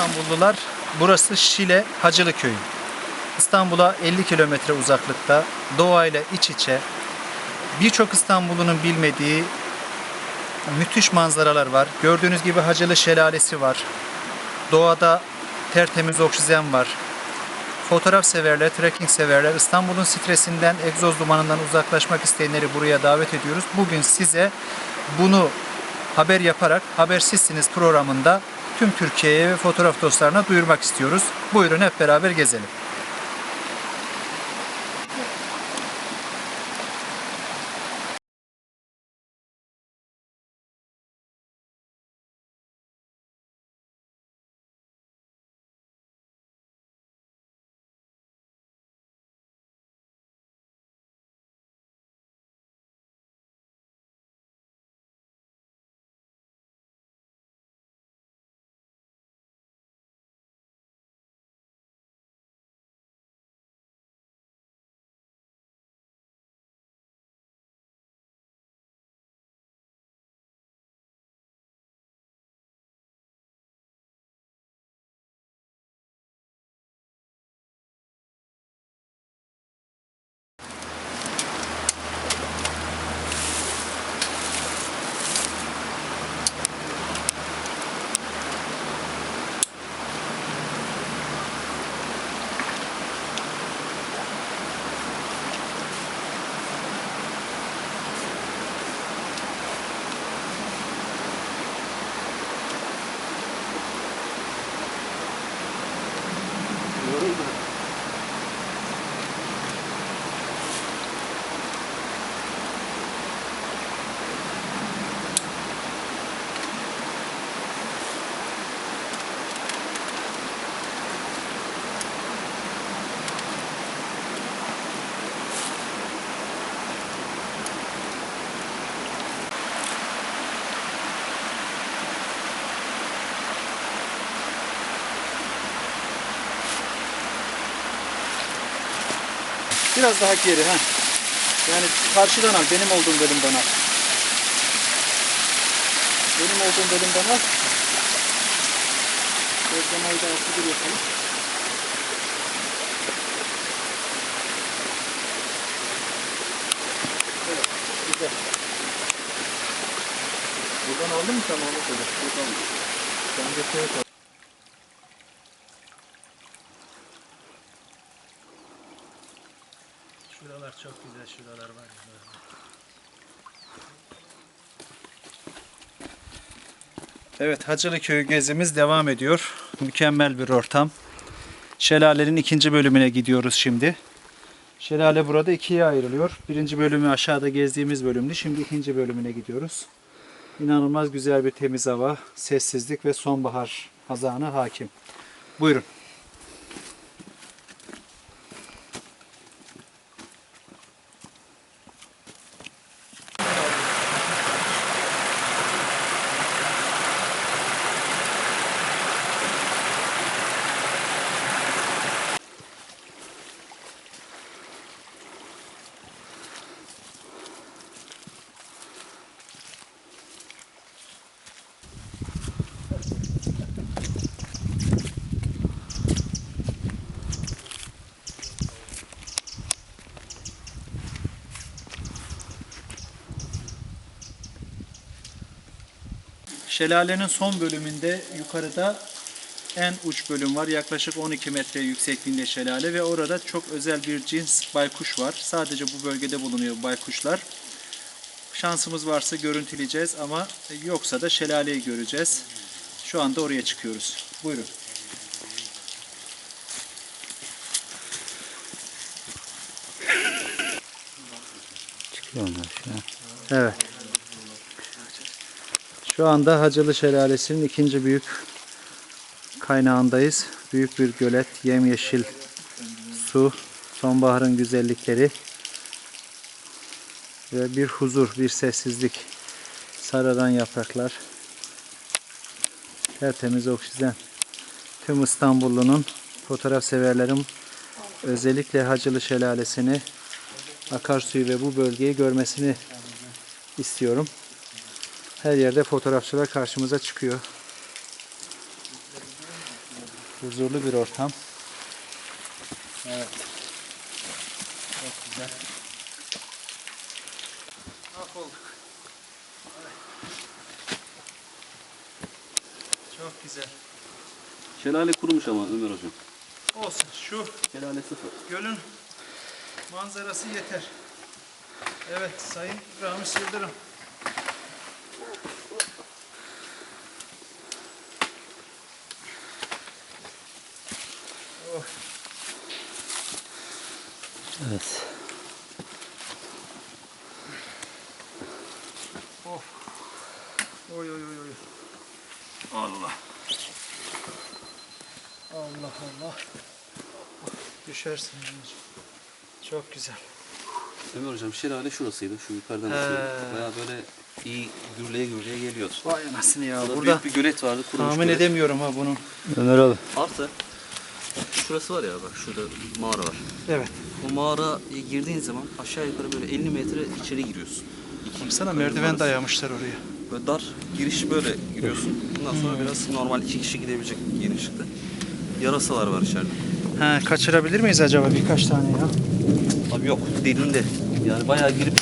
İstanbullular burası Şile Hacılı Köyü. İstanbul'a 50 kilometre uzaklıkta doğayla iç içe birçok İstanbullunun bilmediği müthiş manzaralar var. Gördüğünüz gibi Hacılı Şelalesi var. Doğada tertemiz oksijen var. Fotoğraf severler, trekking severler, İstanbul'un stresinden, egzoz dumanından uzaklaşmak isteyenleri buraya davet ediyoruz. Bugün size bunu haber yaparak Habersizsiniz programında tüm Türkiye'ye ve fotoğraf dostlarına duyurmak istiyoruz. Buyurun hep beraber gezelim. Biraz daha geri ha. Yani karşıdan al, benim olduğum bölümden al. Benim olduğum bölümden al. Gözlemeyi de altı bir yapalım. Evet, güzel. Buradan aldın mı sen onu. Buradan. Sen de şey Şuralar çok güzel, şuralar var ya. Evet, Hacılı Köyü gezimiz devam ediyor. Mükemmel bir ortam. Şelalenin ikinci bölümüne gidiyoruz şimdi. Şelale burada ikiye ayrılıyor. Birinci bölümü aşağıda gezdiğimiz bölümdü. Şimdi ikinci bölümüne gidiyoruz. İnanılmaz güzel bir temiz hava, sessizlik ve sonbahar hazanı hakim. Buyurun. Şelalenin son bölümünde yukarıda en uç bölüm var. Yaklaşık 12 metre yüksekliğinde şelale ve orada çok özel bir cins baykuş var. Sadece bu bölgede bulunuyor baykuşlar. Şansımız varsa görüntüleyeceğiz ama yoksa da şelaleyi göreceğiz. Şu anda oraya çıkıyoruz. Buyurun. Çıkıyorlar şu an. Evet. Şu anda Hacılı Şelalesi'nin ikinci büyük kaynağındayız. Büyük bir gölet, yemyeşil su, sonbaharın güzellikleri ve bir huzur, bir sessizlik. Sararan yapraklar, tertemiz oksijen. Tüm İstanbullunun, fotoğraf severlerin özellikle Hacılı Şelalesi'ni, akarsuyu ve bu bölgeyi görmesini istiyorum. Her yerde fotoğrafçılar karşımıza çıkıyor. Huzurlu bir ortam. Evet. Çok güzel. Mahvolduk. Çok güzel. Şelale kurumuş ama Ömer hocam. Olsun. Şu Şelale sıfır. gölün manzarası yeter. Evet Sayın Ramiz Yıldırım. Oy oy oy oy. Allah. Allah Allah. Düşersin. Çok güzel. Ömer hocam şelale şurasıydı. Şu yukarıdan bakıyorum. Baya böyle iyi gürleye gürleye geliyor. Vay anasını ya. Burada, Burada büyük bir gölet vardı. Kurumuş tahmin gölet. edemiyorum ha bunu. Ömer abi. Artı şurası var ya bak şurada mağara var. Evet. O mağaraya girdiğin zaman aşağı yukarı böyle 50 metre içeri giriyorsun. İki Baksana merdiven dayamışlar oraya. Böyle dar giriş böyle giriyorsun. Ondan sonra biraz normal iki kişi gidebilecek genişlikte. Yarasalar var içeride. Ha, kaçırabilir miyiz acaba birkaç tane ya? Abi yok derinde. Yani bayağı girip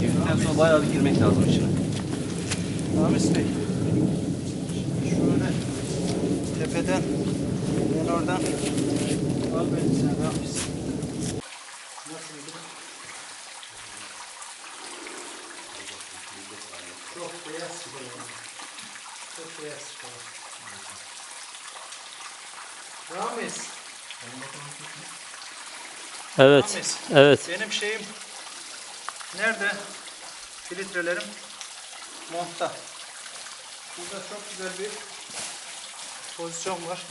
girdikten sonra bayağı bir girmek lazım içine. Ramiz Bey. Şöyle tepeden ben oradan al beni sen Ramiz. Nasıl Çok beyaz çıkıyor. Çok beyaz çıkıyor. Ramiz. Evet. Ramiz. Evet. Benim şeyim nerede? Filtrelerim montta. Burada çok güzel bir pozisyon var.